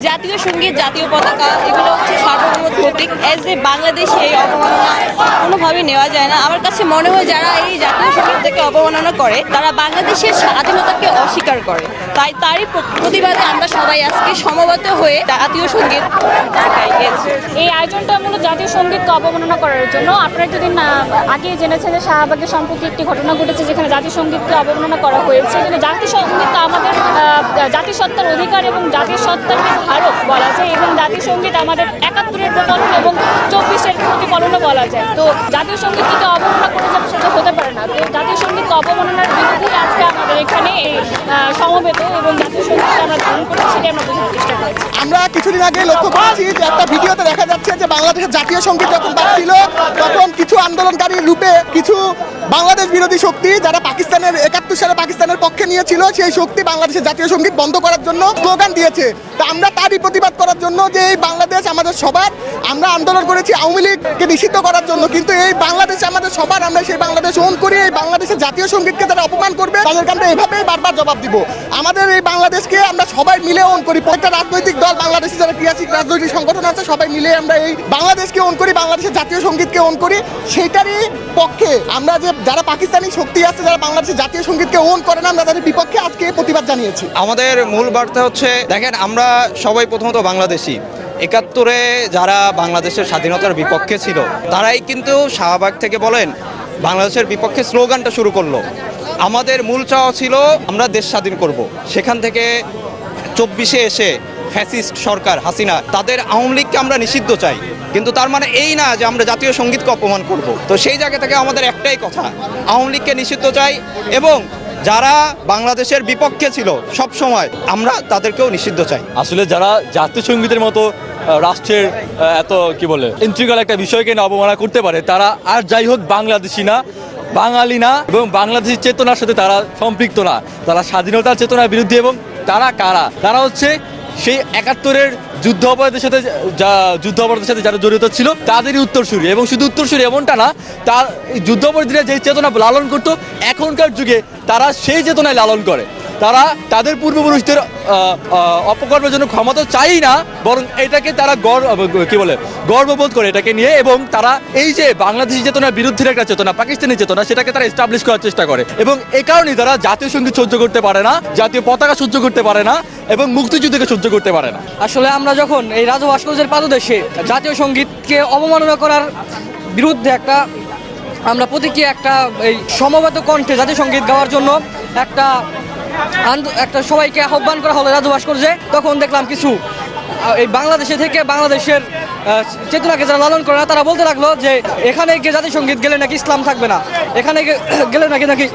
জাতীয় সংগীত, জাতীয় পতাকা, এগুলো হচ্ছে সার্বভৌম প্রতীক এজ এ বাংলাদেশ এই অবমাননা কোনোভাবেই নেওয়া যায় না। আমার কাছে মনে হয় যারা এই জাতীয় সঙ্গীতটাকে অবমাননা করে, তারা বাংলাদেশের স্বাধীনতাকে করে। তাই তারই প্রতিবাদে আমরা সবাই আজকে সমবেত হয়ে জাতীয় সংগীত এই আয়োজনটা মূলত জাতীয় সঙ্গীতকে অবমাননা করার জন্য। আপনারা যদি আগে জেনেছেন যে শাহবাগে সম্প্রতি একটি ঘটনা ঘটেছে যেখানে জাতীয় সঙ্গীতকে অবমাননা করা হয়েছে কিন্তু জাতীয় সংগীত আমাদের জাতিসত্তার অধিকার এবং জাতীয় সত্তার ধারক বলা যায় এবং জাতীয় সংগীত আমাদের একাত্তরের প্রকরণ এবং বলা যায়। তো জাতীয় সঙ্গীতকে অবমাননা করে যাবে সেটা হতে পারে না। তো জাতীয় সঙ্গীতকে অবমাননার বিরুদ্ধে আজকে আমাদের এখানে এই সমবেত এবং জাতীয় সঙ্গীতকে আমরা ধারণ করে সেটাই আমরা বোঝানোর চেষ্টা করছি। আমরা কিছুদিন আগে লক্ষ্য করেছি যে একটা ভিডিওতে দেখা যাচ্ছে যে বাংলাদেশের জাতীয় সংগীত যখন বাজছিল তখন কিছু আন্দোলনকারী রূপে কিছু বাংলাদেশ বিরোধী শক্তি যারা পাকিস্তানের একাত্তর সালে পাকিস্তানের পক্ষে নিয়েছিল, সেই শক্তি বাংলাদেশের জাতীয় সংগীত বন্ধ করার জন্য স্লোগান দিয়েছে। তা আমরা তারই প্রতিবাদ করার জন্য যে এই বাংলাদেশ আমাদের সবার, আমরা আন্দোলন করেছি আওয়ামী লীগকে নিষিদ্ধ করার জন্য, কিন্তু এই বাংলাদেশ আমাদের সবার, আমরা সেই বাংলাদেশ ওন করি, এই বাংলাদেশের জাতীয় সঙ্গীতকে যারা অপমান করবে তাদেরকে আমরা এভাবেই বারবার জবাব দিব। আমাদের এই বাংলাদেশকে আমরা সবাই মিলে ওন করি। প্রত্যেকটা রাজনৈতিক দল, বাংলাদেশে যারা ক্রিয়াশীল রাজনৈতিক সংগঠন আছে, সবাই মিলে আমরা এই বাংলাদেশকে ওন করি, বাংলাদেশের জাতীয় সঙ্গীতকে ওন করি। সেইটারই পক্ষে আমরা যে, যারা পাকিস্তানি শক্তি আছে, যারা বাংলাদেশের জাতীয় সঙ্গীতকে ওন করে না, আমরা তাদের বিপক্ষে আজকে প্রতিবাদ জানিয়েছি। আমাদের মূল বার্তা হচ্ছে, দেখেন, আমরা সবাই প্রথমত বাংলাদেশি। একাত্তরে যারা বাংলাদেশের স্বাধীনতার বিপক্ষে ছিল, তারাই কিন্তু শাহবাগ থেকে বলেন বাংলাদেশের বিপক্ষে স্লোগানটা শুরু করল। আমাদের মূল চাওয়া ছিল, আমরা দেশ স্বাধীন করব। সেখান থেকে চব্বিশে এসে ফ্যাসিস্ট সরকার হাসিনা, তাদের আওয়ামী লীগকে আমরা নিষিদ্ধ চাই। কিন্তু তার মানে এই না যে আমরা জাতীয় সঙ্গীতকে অপমান করব। তো সেই জায়গা থেকে আমাদের একটাই কথা, আওয়ামী লীগকে নিষিদ্ধ চাই এবং যারা বাংলাদেশের বিপক্ষে ছিল সব সময় আমরা তাদেরকেও নিষিদ্ধ চাই। আসলে যারা জাতীয় সঙ্গীতের মতো রাষ্ট্রের এত কি বলে ইন্ট্রিগাল একটা বিষয়কে না অবমাননা করতে পারে, তারা আর যাই হোক বাংলাদেশি না, বাঙালি না, এবং বাংলাদেশি চেতনার সাথে তারা সম্পৃক্ত না। তারা স্বাধীনতার চেতনার বিরুদ্ধে এবং তারা কারা? তারা হচ্ছে সেই একাত্তরের যুদ্ধ অপরাধের সাথে যা যুদ্ধ অপরাধের সাথে যারা জড়িত ছিল, তাদেরই উত্তরসূরি। এবং শুধু উত্তরসূরি এমনটা না, তার যুদ্ধ অপরাধীরা যে চেতনা লালন করতো, এখনকার যুগে তারা সেই চেতনায় লালন করে। তারা তাদের পূর্বপুরুষদের অপকর্মের জন্য ক্ষমতা চাই না, বরং এটাকে তারা গর্ব, কি বলে, গর্ববোধ করে এটাকে নিয়ে এবং তারা এই যে বাংলাদেশি চেতনার বিরুদ্ধে একটা চেতনা পাকিস্তানি চেতনা, সেটাকে তারা এস্টাবলিশ করার চেষ্টা করে। এবং এ কারণেই তারা জাতীয় সংগীত সহ্য করতে পারে না, জাতীয় পতাকা সহ্য করতে পারে না, এবং মুক্তিযুদ্ধকে সহ্য করতে পারে না। আসলে আমরা যখন এই রাজু ভাস্কর্যের পাদদেশে জাতীয় সঙ্গীতকে অবমাননা করার বিরুদ্ধে একটা, আমরা প্রতিক্রিয়া একটা এই সমবেত কণ্ঠে জাতীয় সংগীত গাওয়ার জন্য একটা একটা সবাইকে আহ্বান করা হলো রাজু ভাস্কর্যে। তখন দেখলাম কিছু এই বাংলাদেশে থেকে বাংলাদেশের চেতনাকে যারা লালন করে না, তারা বলতে লাগল যে, এখানে গিয়ে জাতীয় সংগীত গেলে নাকি ইসলাম থাকবে না। এখানে গেলে নাকি নাকি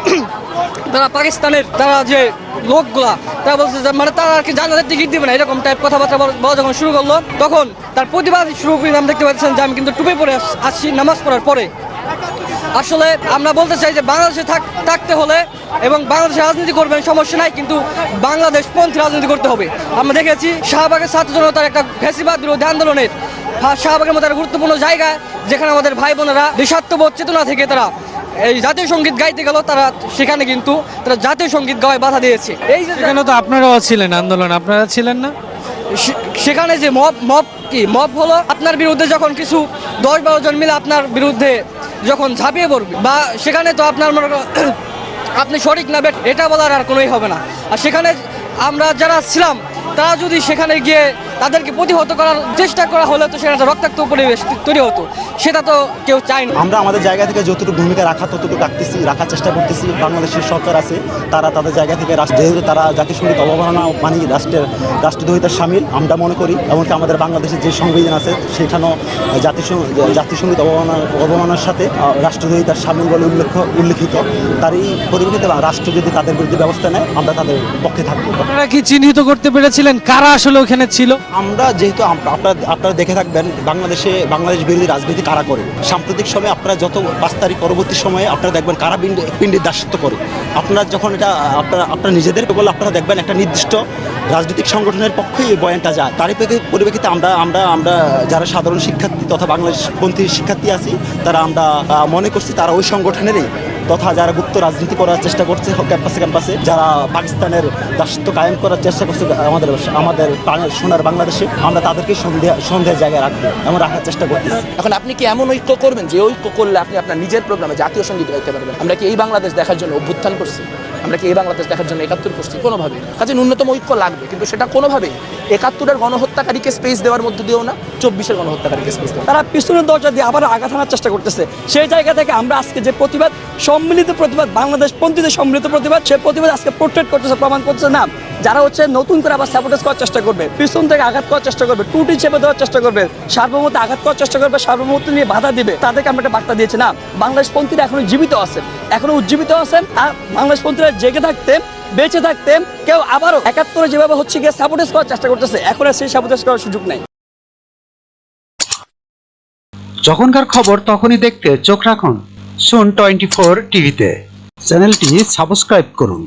তারা পাকিস্তানের, তারা যে লোকগুলা, তারা বলছে যে মানে তারা আর কি জানাজার টিকিট দিবে না, এরকম টাইপ কথাবার্তা বল- যখন শুরু করল, তখন তার প্রতিবাদ শুরু করে আমি দেখতে পাচ্ছেন যে আমি কিন্তু টুপে পরে আস- আসছি নামাজ পড়ার পরে। আসলে আমরা বলতে চাই যে বাংলাদেশে থাক- থাকতে হলে এবং বাংলাদেশে রাজনীতি করবেন সমস্যা নাই কিন্তু বাংলাদেশ পন্থী রাজনীতি করতে হবে। আমরা দেখেছি শাহবাগের ছাত্র জনতার একটা ফ্যাসিবাদ বিরোধী আন্দোলনের শাহবাগের মতো একটা গুরুত্বপূর্ণ জায়গা যেখানে আমাদের ভাই বোনেরা দেশাত্মবোধ চেতনা থেকে তারা এই জাতীয় সংগীত গাইতে গেল তারা সেখানে কিন্তু তারা জাতীয় সংগীত গাওয়ায় বাধা দিয়েছে। এই সেখানে তো আপনারাও ছিলেন আন্দোলন আপনারা ছিলেন না? সেখানে যে মব মব কি? মব হলো আপনার বিরুদ্ধে যখন কিছু দশ বারো জন মিলে আপনার বিরুদ্ধে যখন ঝাঁপিয়ে পড়বে, বা সেখানে তো আপনার মনে আপনি সঠিক না বেট এটা বলার আর কোনোই হবে না। আর সেখানে আমরা যারা ছিলাম, তারা যদি সেখানে গিয়ে তাদেরকে প্রতিহত করার চেষ্টা করা হলে তো সেটা একটা রক্তাক্ত পরিবেশ তৈরি হতো। সেটা তো কেউ চায় না আমরা আমাদের জায়গা থেকে যতটুকু ভূমিকা রাখা ততটুকু রাখতেছি রাখার চেষ্টা করতেছি। বাংলাদেশের সরকার আছে তারা তাদের জায়গা থেকে রাষ্ট্র যেহেতু তারা জাতিসংগীত অবমাননা মানে রাষ্ট্রের রাষ্ট্রদ্রোহিতার সামিল আমরা মনে করি এমনকি আমাদের বাংলাদেশের যে সংবিধান আছে সেখানেও জাতিসংঘ জাতিসংগীত অবমাননা অবমাননার সাথে রাষ্ট্রদ্রোহিতার সামিল বলে উল্লেখ উল্লেখিত। তার এই পরিপ্রেক্ষিতে রাষ্ট্র যদি তাদের বিরুদ্ধে ব্যবস্থা নেয় আমরা তাদের পক্ষে থাকব। আপনারা কি চিহ্নিত করতে পেরেছিলেন? কারা আসলে ওখানে ছিল? আমরা যেহেতু আপনারা আপনারা দেখে থাকবেন, বাংলাদেশে বাংলাদেশ বিরোধী রাজনীতি কারা করে? সাম্প্রতিক সময়ে আপনারা যত পাঁচ তারিখ পরবর্তী সময়ে আপনারা দেখবেন কারা পিণ্ডি পিণ্ডির দাসত্ব করে। আপনারা যখন এটা, আপনারা আপনারা নিজেদের বলে আপনারা দেখবেন একটা নির্দিষ্ট রাজনৈতিক সংগঠনের পক্ষেই এই বয়ানটা যায়। তারই প্রেক্ষি- পরিপ্রেক্ষিতে আমরা আমরা আমরা যারা সাধারণ শিক্ষার্থী তথা বাংলাদেশপন্থী শিক্ষার্থী আছি, তারা আমরা মনে করছি তারা ওই সংগঠনেরই তথা যারা গুপ্ত রাজনীতি করার চেষ্টা করছে ক্যাম্পাসে ক্যাম্পাসে যারা পাকিস্তানের দাসত্ব কায়েম করার চেষ্টা করছে আমাদের আমাদের প্রাণের সোনার বাংলাদেশে আমরা তাদেরকে সন্দেহ সন্দেহের জায়গায় রাখব এমন রাখার চেষ্টা করতেছি। এখন আপনি কি এমন ঐক্য করবেন যে ঐক্য করলে আপনি আপনার নিজের প্রোগ্রামে জাতীয় সংগীত গাইতে পারবেন? আমরা কি এই বাংলাদেশ দেখার জন্য অভ্যুত্থান করছি? আমরা কি এই বাংলাদেশ দেখার জন্য একাত্তর করছি? কোনোভাবে কাজে ন্যূনতম ঐক্য লাগবে কিন্তু সেটা কোনোভাবে একাত্তরের গণহত্যাকারীকে স্পেস দেওয়ার মধ্যে দিয়েও না চব্বিশের গণহত্যাকারীকে স্পেস দেওয়া তারা পিছনের দরজা দিয়ে আবার আঘাত হানার চেষ্টা করতেছে। সেই জায়গা থেকে আমরা আজকে যে প্রতিবাদ সম্মিলিত প্রতিবাদ, বাংলাদেশ পন্থীদের সম্মিলিত প্রতিবাদ সেই প্রতিবাদ আজকে পোর্ট্রেট করতেছে, প্রমাণ করতেছে। না, যারা হচ্ছে নতুন করে আবার স্যাবোটেজ করার চেষ্টা করবে, পিছন থেকে আঘাত করার চেষ্টা করবে টুটি চেপে দেওয়ার চেষ্টা করবে, সার্বভৌমত্বে আঘাত করার চেষ্টা করবে, সার্বভৌমত্ব নিয়ে বাধা দিবে, তাদেরকে আমরা একটা বার্তা দিয়েছি। না, বাংলাদেশ পন্থীরা এখনও জীবিত আছেন এখনও উজ্জীবিত আছেন আর বাংলাদেশ পন্থীরা জেগে থাকতেন বেঁচে থাকতেন কেউ আবারও একাত্তরে যেভাবে হচ্ছে গিয়ে সাবোটেজ করার চেষ্টা করতেছে, এখন আর সেই সাবোটেজ করার সুযোগ নাই। যখনকার খবর তখনই দেখতে চোখ রাখুন। সুন টোয়েন্টি ফোর টিভিতে। চ্যানেলটি সাবস্ক্রাইব করুন।